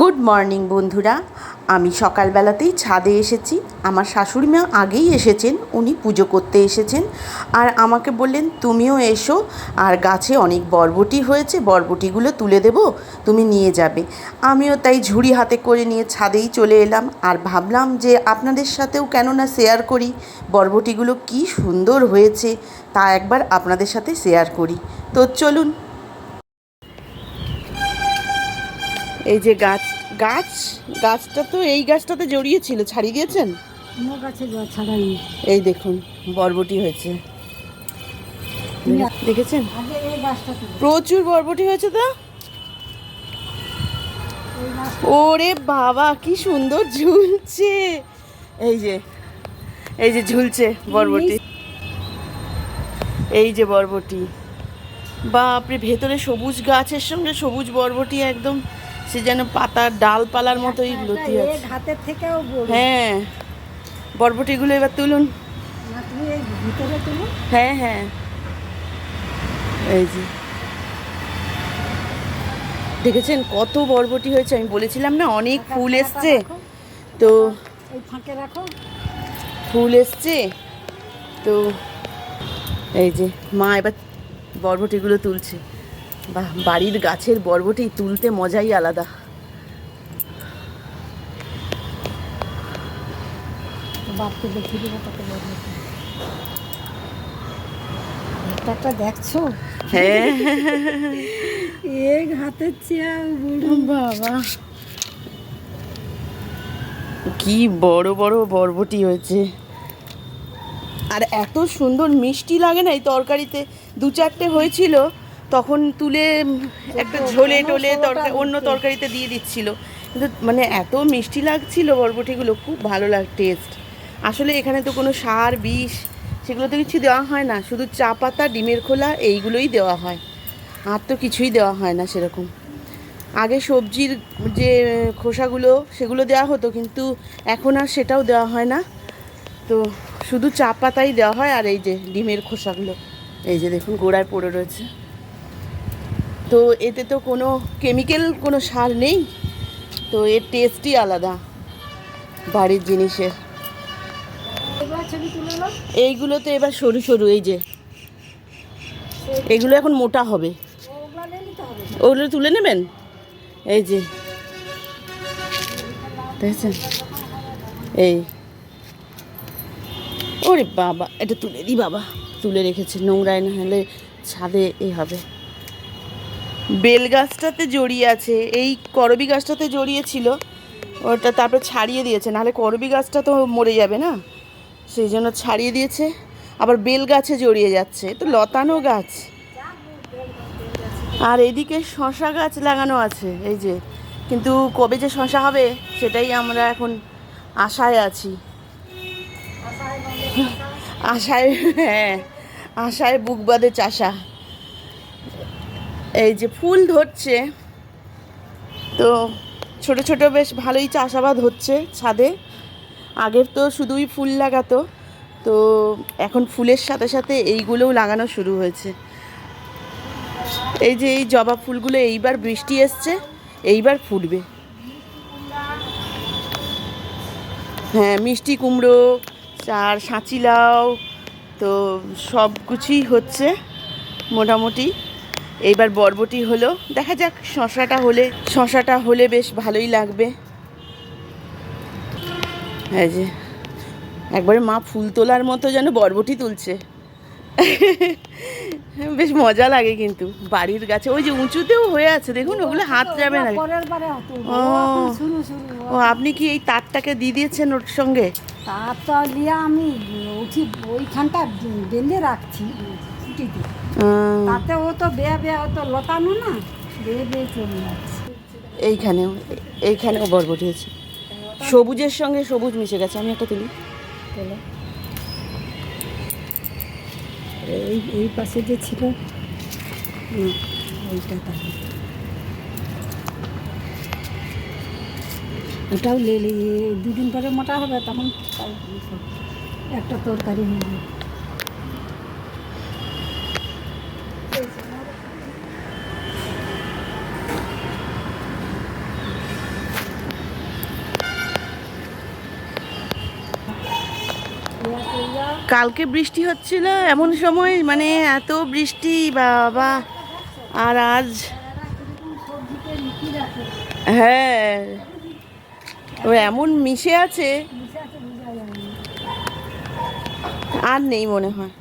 Good morning বন্ধুরা। আমি সকালবেলাতেই ছাদে এসেছি। আমার শাশুড়ি মা আগেই এসেছেন, উনি পুজো করতে এসেছেন। আর আমাকে বললেন, তুমিও এসো, আর গাছে অনেক বরবটি হয়েছে, বরবটিগুলো তুলে দেব, তুমি নিয়ে যাবে। আমিও তাই ঝুড়ি হাতে করে নিয়ে ছাদেই চলে এলাম। আর ভাবলাম যে আপনাদের সাথেও কেন না শেয়ার করি, বরবটিগুলো কি সুন্দর হয়েছে, তা একবার আপনাদের সাথে শেয়ার করি। তো চলুন এই যে গাছ গাছ গাছটা তো এই গাছটাতে জড়িয়েছিল ছাড়িয়ে দিয়েছেন এই দেখুন বরবটি হয়েছে। দেখেছেন? প্রচুর বরবটি হয়েছে তো? ওরে বাবা কি সুন্দর ঝুলছে। এই যে এই যে ঝুলছে বরবটি। এই যে বরবটি। বাপরে ভেতরে সবুজ গাছের সঙ্গে সবুজ বরবটি একদম সে যেন পাতার ডালপালার মতোই লতি একটা আছে। হাতের থেকেও হ্যাঁ বরবটিগুলো এবার তুলুন। হ্যাঁ হ্যাঁ। এই যে। দেখেছেন কত বরবটি হয়েছে? আমি বলেছিলাম না অনেক ফুল এসছে। তো ফাঁকে রাখো। ফুল এসছে। তো এই যে মা এবার বরবটিগুলো তুলছে। বাহ বাড়ির গাছের বরবটি তুলতে মজাই আলাদা। বাপকে দেখিয়ে দেবো কত বড় একটা একটা দেখছ? হ্যাঁ। এক হাতের চেয়ার বুড়ো বাবা। কি বড় বড় বরবটি হয়েছে। আর এত সুন্দর মিষ্টি লাগে না এই তরকারিতে? দু চারটে হয়েছিল, তখন তুলে একটা ঝোলে টোলে তরকারি অন্য তরকারিতে দিয়ে দিচ্ছিল। কিন্তু মানে এত মিষ্টি লাগছিল বরবটিগুলো, খুব ভালো লাগ টেস্ট আসলে এখানে তো কোনো সার, বিষ সেগুলো তো কিছু দেওয়া হয় না। শুধু চা পাতা, ডিমের খোলা, এইগুলোই দেওয়া হয়। আর তো কিছুই দেওয়া হয় না সেরকম। আগে সবজির যে খোসাগুলো, সেগুলো দেওয়া হতো, কিন্তু এখন আর সেটাও দেওয়া হয় না। তো শুধু চা পাতাই দেওয়া হয় আর এই যে ডিমের খোসাগুলো। এই যে দেখুন গোড়ায় পড়ে রয়েছে। তো এতে তো কোনো কেমিক্যাল কোনো সার নেই। তো এর টেস্টই আলাদা বাড়ির জিনিসের। এইগুলো তো এবার সরু সরু এই যে। এগুলো এখন মোটা হবে। ওগুলো তুলে নেবেন? এই যে। দেখেছেন? এই। ওরে বাবা এটা তুলে দিই বাবা। তুলে রেখেছে, নোংরায় না হলে ছাদে এই হবে। বেল গাছটাতে জড়িয়ে আছে, এই করবি গাছটাতে জড়িয়ে ছিল ওটা তারপর ছাড়িয়ে দিয়েছে, নাহলে করবি গাছটা তো মরে যাবে না। সেই জন্য ছাড়িয়ে দিয়েছে, আবার বেল গাছে জড়িয়ে যাচ্ছে তো লতানো গাছ। আর এদিকে শশা গাছ লাগানো আছে, এই যে, কিন্তু কবে যে শশা হবে, সেটাই আমরা এখন আশায় আছি। আশায় হ্যাঁ আশায় বুক বাঁধে চাষা। এই যে ফুল ধরছে, তো ছোট ছোট বেশ ভালোই চাষাবাদ হচ্ছে ছাদে। আগের তো শুধুই ফুল লাগাতো, তো এখন ফুলের সাথে সাথে এইগুলোও লাগানো শুরু হয়েছে। এই যে এই জবা ফুলগুলো এইবার বৃষ্টি এসছে, এইবার ফুটবে হ্যাঁ মিষ্টি কুমড়ো আর সাঁচি লাউ তো সব কিছুই হচ্ছে মোটামুটি। এইবার বরবটি হলো দেখা যাক শশাটা হলে শশাটা হলে বেশ ভালোই লাগবে। এই যে একবারে মা ফুল তোলার মতো যেন বরবটি তুলছে। বেশ মজা লাগে কিন্তু বাড়ির গাছে ওই যে উঁচুতেও হয়ে আছে দেখুন ওগুলো হাত যাবে না। ও আপনি কি এই তারটাকে দিয়ে দিয়েছেন ওর সঙ্গে? তার তো লিয়া আমি উঠি ওইখানটা বেঁধে রাখছি আহ, তাতে ও তো বেয়া বেয়া ও তো লতানো না বেয়ে বেয়ে চলে যাচ্ছে। এইখানেও এইখানেও বরবটি আছে সবুজের সঙ্গে সবুজ মিশে গেছে। আমি একটা তুলি। এই এই পাশে যে ছিল না, ওইটা তাহলে। ওটাও লে দুদিন পরে মোটা হবে তখন একটা তরকারি হয়ে কালকে বৃষ্টি হচ্ছিল এমন সময় মানে এত বৃষ্টি বাবা। আর আজ হ্যাঁ। ও এমন মিশে আছে। আর নেই মনে হয়।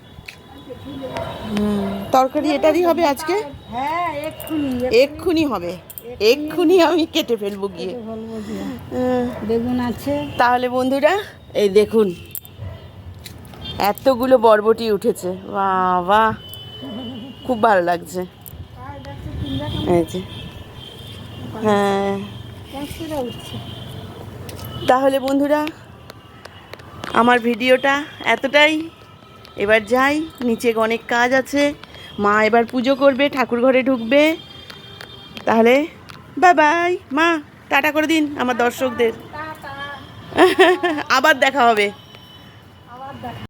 তরকারি এটারই হবে আজকে? হ্যাঁ এক্ষুনি হবে। এক্ষুনি আমি কেটে ফেলব গিয়ে। বেগুন আছে। তাহলে বন্ধুরা এই দেখুন এতগুলো বরবটি উঠেছে। বাবা খুব ভালো লাগছে। হ্যাঁ। তাহলে বন্ধুরা আমার ভিডিওটা এতটাই। এবার যাই নিচে অনেক কাজ আছে। মা এবার পুজো করবে ঠাকুর ঘরে ঢুকবে। তাহলে বাই বাই মা টাটা করে দিন আমার দর্শকদের। আবার দেখা হবে। আবার দেখা।